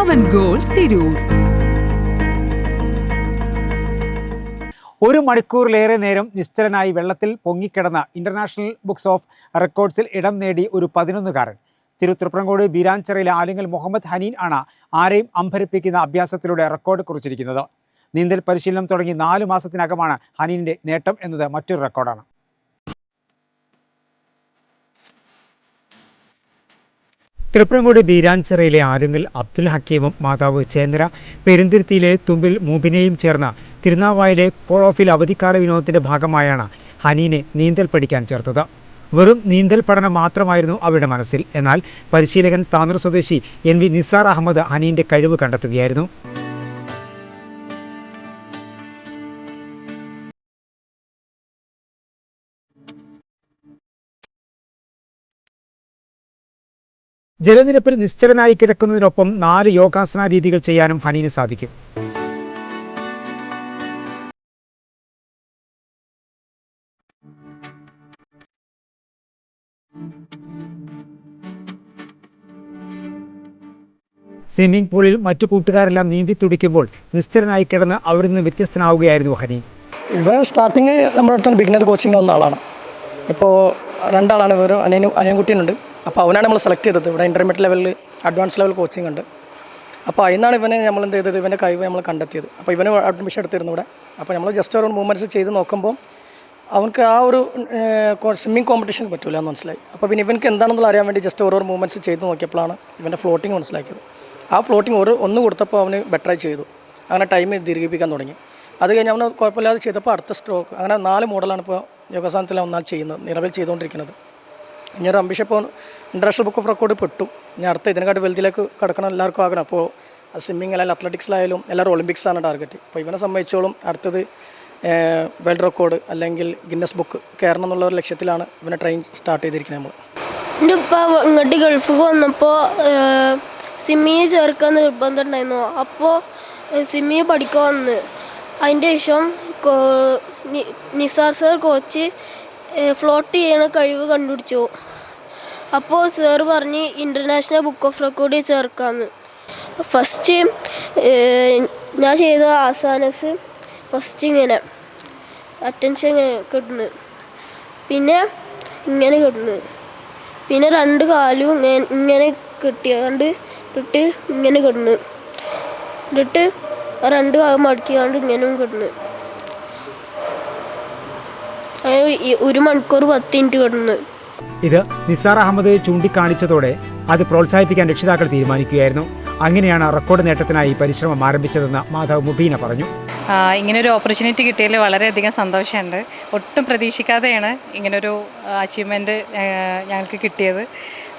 പവൻ goal Tirur. ഒരു മണിക്കൂറിലേറെ നേരം നിശ്ചലനായി വെള്ളത്തിൽ പൊങ്ങിക്കിടന്ന ഇന്റർനാഷണൽ ബുക്സ് ഓഫ് റെക്കോർഡ്സിൽ ഇടം നേടി ഒരു പതിനൊന്നുകാരൻ. തിരുത്തിരുപ്പറങ്കോട് ബീരാഞ്ചിറയിലെ ആലിങ്ങൽ മുഹമ്മദ് ഹനീൻ ആണ് ആരെയും അമ്പരിപ്പിക്കുന്ന അഭ്യാസത്തിലൂടെ റെക്കോർഡ് കുറിച്ചിരിക്കുന്നത്. നീന്തൽ പരിശീലനം തുടങ്ങി നാല് മാസത്തിനകമാണ് ഹനീനിന്റെ നേട്ടം എന്നത് മറ്റൊരു റെക്കോർഡാണ് തിരുപ്പരങ്കോട് ബീരാഞ്ചിറയിലെ ആരുങ്ങിൽ അബ്ദുൽ ഹക്കീമും മാതാവ് ചേന്ദ്ര പെരുന്തിരുത്തിയിലെ തുമ്പിൽ മൂബിനെയും ചേർന്ന തിരുനാവായിലെ പോളോഫിൽ അവധിക്കാല വിനോദത്തിന്റെ ഭാഗമായാണ് ഹനീനെ നീന്തൽ പഠിക്കാൻ ചേർത്തത്. വെറും നീന്തൽ പഠനം മാത്രമായിരുന്നു അവരുടെ മനസ്സിൽ. എന്നാൽ പരിശീലകൻ താനൂർ സ്വദേശി എൻ വി നിസാർ അഹമ്മദ് ഹനീന്റെ കഴിവ് കണ്ടെത്തുകയായിരുന്നു. ജലനിരപ്പിൽ നിശ്ചലനായി കിടക്കുന്നതിനൊപ്പം നാല് യോഗാസന രീതികൾ ചെയ്യാനും ഹനീന് സാധിക്കും. സ്വിമ്മിംഗ് പൂളിൽ മറ്റു കൂട്ടുകാരെല്ലാം നീന്തി തുടിക്കുമ്പോൾ നിശ്ചലനായി കിടന്ന് അവരിൽ നിന്ന് വ്യത്യസ്തനാവുകയായിരുന്നു ഹനി. ഇവ സ്റ്റാർട്ടിങ് നമ്മുടെ അടുത്ത് ബിഗിനർ കോച്ചിങ് വന്ന ആളാണ്. ഇപ്പോൾ രണ്ടാളാണ് ഇവർ അനിയനും അനിയൻകുട്ടിയുണ്ട് അപ്പോൾ അവനാണ് നമ്മൾ സെലക്ട് ചെയ്തത്. ഇവിടെ ഇന്റർമീഡിയറ്റ് ലെവലിൽ അഡ്വാൻസ് ലെവൽ കോച്ചിങ് ഉണ്ട്. അപ്പോൾ അതിനാണ് ഇവനെ നമ്മൾ എന്ത് ചെയ്തത്? ഇവന്റെ കഴിവ് നമ്മൾ കണ്ടെത്തിയത്. അപ്പോൾ ഇവന് അഡ്മിഷൻ എടുത്തിരുന്നു ഇവിടെ. അപ്പോൾ നമ്മൾ ജസ്റ്റ് ഒരു മൂവ്മെന്റ്സ് ചെയ്ത് നോക്കുമ്പോൾ അവനക്ക് ആ ഒരു സ്വിമ്മിങ് കോമ്പറ്റീഷൻ പറ്റില്ല എന്ന് മനസ്സിലായി. അപ്പോൾ പിന്നെ ഇവനക്ക് എന്താണെന്നുള്ള അറിയാൻ വേണ്ടി ജസ്റ്റ് ഓരോ മൂവ്മെന്റ്സ് ചെയ്ത് നോക്കിയപ്പോഴാണ് ഇവന്റെ ഫ്ലോട്ടിങ് മനസ്സിലാക്കിയത്. ആ ഫ്ലോട്ടിങ് ഒരു ഒന്ന് കൊടുത്തപ്പോൾ അവന് ബെറ്ററായി ചെയ്തു. അങ്ങനെ ടൈം ദീർഘിപ്പിക്കാൻ തുടങ്ങി. അത് കഴിഞ്ഞ് അവന് കുഴപ്പമില്ലാതെ ചെയ്തപ്പോൾ അടുത്ത സ്ട്രോക്ക് അങ്ങനെ നാല് മോഡലാണ് ഇപ്പോൾ യോഗസാനത്തിൽ ഒന്നാൾ ചെയ്യുന്നത് നിലവിൽ ചെയ്തുകൊണ്ടിരിക്കുന്നത്. അംബിഷൻ ഇപ്പോൾ ഇന്റർനാഷണൽ ബുക്ക് ഓഫ് റെക്കോർഡ് പെട്ടു. ഞാൻ അടുത്ത ഇതിനെക്കാട്ട് വലുതിലേക്ക് കിടക്കണം എല്ലാവർക്കും ആകണം. അപ്പോൾ സ്വിമ്മിങ് അല്ലെങ്കിൽ അത്ലറ്റിക്സിലായാലും എല്ലാവരും ഒളിമ്പിക്സാണ് ടാർഗറ്റ് അപ്പോൾ ഇവനെ സംബന്ധിച്ചോളം അടുത്തത് വേൾഡ് റെക്കോർഡ് അല്ലെങ്കിൽ ഗിന്നസ് ബുക്ക് കയറണം എന്നുള്ള ഒരു ലക്ഷ്യത്തിലാണ് ഇവനെ ട്രെയിൻ സ്റ്റാർട്ട് ചെയ്തിരിക്കുന്നത് നമ്മൾ എന്റെ ഉപ്പ ഇങ്ങോട്ട് ഗൾഫിൽ വന്നപ്പോൾ സിമ്മിയെ ചേർക്കാൻ നിർബന്ധം ഉണ്ടായിരുന്നു. അപ്പോൾ സിമ്മിയെ പഠിക്കാൻ വന്ന്. അതിന്റെ ശേഷം നിസാർ സർ കോച്ച് ഫ്ലോട്ട് ചെയ്യണ കഴിവ് കണ്ടുപിടിച്ചു. അപ്പോൾ സാർ പറഞ്ഞ് ഇന്റർനാഷണൽ ബുക്ക് ഓഫ് റെക്കോർഡിൽ ചേർക്കാമെന്ന് ഫസ്റ്റ് ഞാൻ ചെയ്ത ആസാനസ് ഫസ്റ്റ് ഇങ്ങനെ. അറ്റൻഷൻ കിട്ടുന്നു പിന്നെ ഇങ്ങനെ കിട്ടുന്നു പിന്നെ രണ്ട് കാലും ഇങ്ങനെ ഇങ്ങനെ കെട്ടിയാണ്ട് ഇട്ടിട്ട് ഇങ്ങനെ കിട്ടുന്നു എന്നിട്ട് രണ്ട് കാലും മടക്കിയാണ്ട് ഇങ്ങനെയും ഈ ഒരു മണിക്കൂർ പത്ത് മിനിറ്റ് കിടന്ന്. ഇത് നിസാർ അഹമ്മദ് ചൂണ്ടിക്കാണിച്ചതോടെ അത് പ്രോത്സാഹിപ്പിക്കാൻ രക്ഷിതാക്കൾ തീരുമാനിക്കുകയായിരുന്നു. അങ്ങനെയാണ് റെക്കോർഡ് നേട്ടത്തിനായി പരിശ്രമം ആരംഭിച്ചതെന്ന് മാധവ് മുബീന പറഞ്ഞു. ഇങ്ങനെ ഇങ്ങനൊരു ഓപ്പർച്യൂണിറ്റി കിട്ടിയതിൽ വളരെയധികം സന്തോഷമുണ്ട്. ഒട്ടും പ്രതീക്ഷിക്കാതെയാണ് ഇങ്ങനൊരു അച്ചീവ്മെന്റ് ഞങ്ങൾക്ക് കിട്ടിയത്.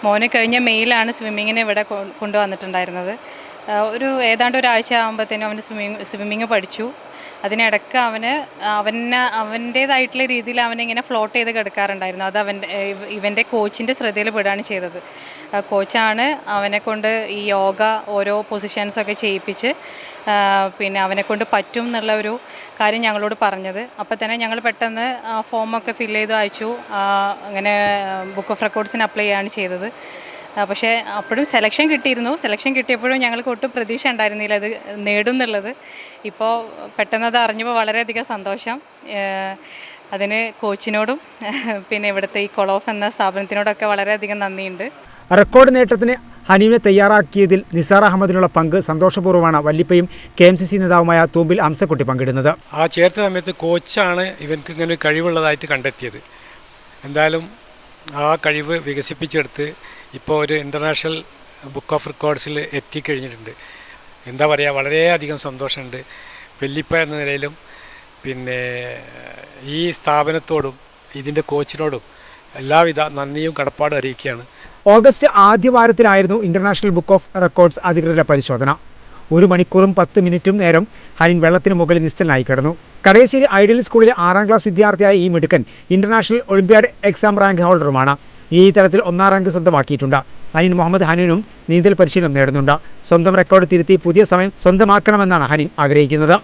മോന് കഴിഞ്ഞ മെയിലാണ് സ്വിമ്മിങ്ങിന് ഇവിടെ കൊണ്ടുവന്നിട്ടുണ്ടായിരുന്നത്. ഒരു ഏതാണ്ട് ഒരാഴ്ച ആകുമ്പോഴത്തേനും അവന്റെ സ്വിമ്മിങ് സ്വിമ്മിങ് പഠിച്ചു. അതിനിടക്ക് അവന് അവന് അവന്റേതായിട്ടുള്ള രീതിയിൽ അവനിങ്ങനെ ഫ്ലോട്ട് ചെയ്ത് കിടക്കാറുണ്ടായിരുന്നു. അത് അവന്റെ ഇവ- ഇവന്റെ കോച്ചിന്റെ ശ്രദ്ധയിൽ പെടുകയാണ് ചെയ്തത്. കോച്ചാണ് അവനെ കൊണ്ട് ഈ യോഗ ഓരോ പൊസിഷൻസൊക്കെ ചെയ്യിപ്പിച്ച് പിന്നെ അവനെ കൊണ്ട് പറ്റും എന്നുള്ള ഒരു കാര്യം ഞങ്ങളോട് പറഞ്ഞത്. അപ്പോൾ തന്നെ ഞങ്ങൾ പെട്ടെന്ന് ഫോമൊക്കെ ഫില്ല് ചെയ്ത് അയച്ചു. അങ്ങനെ ബുക്ക് ഓഫ് റെക്കോർഡ്സിന് അപ്ലൈ ചെയ്യാണ് ചെയ്തത്. പക്ഷേ അപ്പോഴും സെലക്ഷൻ കിട്ടിയിരുന്നു. സെലക്ഷൻ കിട്ടിയപ്പോഴും ഞങ്ങൾക്ക് ഒട്ടും പ്രതീക്ഷ ഉണ്ടായിരുന്നില്ല അത് നേടും എന്നുള്ളത്. ഇപ്പോൾ പെട്ടെന്ന് അത് അറിഞ്ഞപ്പോൾ വളരെയധികം സന്തോഷം. അതിന് കോച്ചിനോടും പിന്നെ ഇവിടുത്തെ ഈ കൊളോഫ് എന്ന സ്ഥാപനത്തിനോടൊക്കെ വളരെയധികം നന്ദിയുണ്ട്. റെക്കോർഡ് നേട്ടത്തിന് ഹനീമിനെ തയ്യാറാക്കിയതിൽ നിസാർ അഹമ്മദിനുള്ള പങ്ക് സന്തോഷപൂർവമാണ് വല്ലിപ്പയും കെ എം സി സി നേതാവുമായ തൂമ്പിൽ അംസക്കുട്ടി പങ്കിടുന്നത്. ആ ചേർത്ത സമയത്ത് കോച്ചാണ് ഇവർക്ക് ഇങ്ങനെ ഒരു കഴിവുള്ളതായിട്ട് കണ്ടെത്തിയത്. എന്തായാലും ആ കഴിവ് വികസിപ്പിച്ചെടുത്ത് ഇപ്പോൾ ഒരു ഇന്റർനാഷണൽ ബുക്ക് ഓഫ് റെക്കോർഡ്സിൽ എത്തിക്കഴിഞ്ഞിട്ടുണ്ട്. എന്താ പറയുക വളരെയധികം സന്തോഷമുണ്ട്. വെല്ലിപ്പ എന്ന നിലയിലും പിന്നെ ഈ സ്ഥാപനത്തോടും ഇതിന്റെ കോച്ചിനോടും എല്ലാവിധ നന്ദിയും കടപ്പാടും അറിയിക്കുകയാണ്. ഓഗസ്റ്റ് ആദ്യ വാരത്തിലായിരുന്നു ഇന്റർനാഷണൽ ബുക്ക് ഓഫ് റെക്കോർഡ്സ് അധികൃതരുടെ പരിശോധന. ഒരു മണിക്കൂറും പത്ത് മിനിറ്റും നേരം ഹരിൻ വെള്ളത്തിന് മുകളിൽ നിശ്ചലനായി കിടന്നു. കടയശ്ശേരി ഐഡിയൽ സ്കൂളിലെ ആറാം ക്ലാസ് വിദ്യാർത്ഥിയായ ഈ മിടുക്കൻ ഇന്റർനാഷണൽ ഒളിമ്പ്യാഡ് എക്സാം റാങ്ക് ഹോൾഡറുമാണ് ഈ തരത്തിൽ ഒന്നാം റാങ്ക് സ്വന്തമാക്കിയിട്ടുണ്ട്. ഹനീൻ മുഹമ്മദ് ഹനീനും നീന്തൽ പരിശീലനം നേടുന്നുണ്ട്. സ്വന്തം റെക്കോർഡ് തിരുത്തി പുതിയ സമയം സ്വന്തമാക്കണമെന്നാണ് ഹനീൻ ആഗ്രഹിക്കുന്നത്.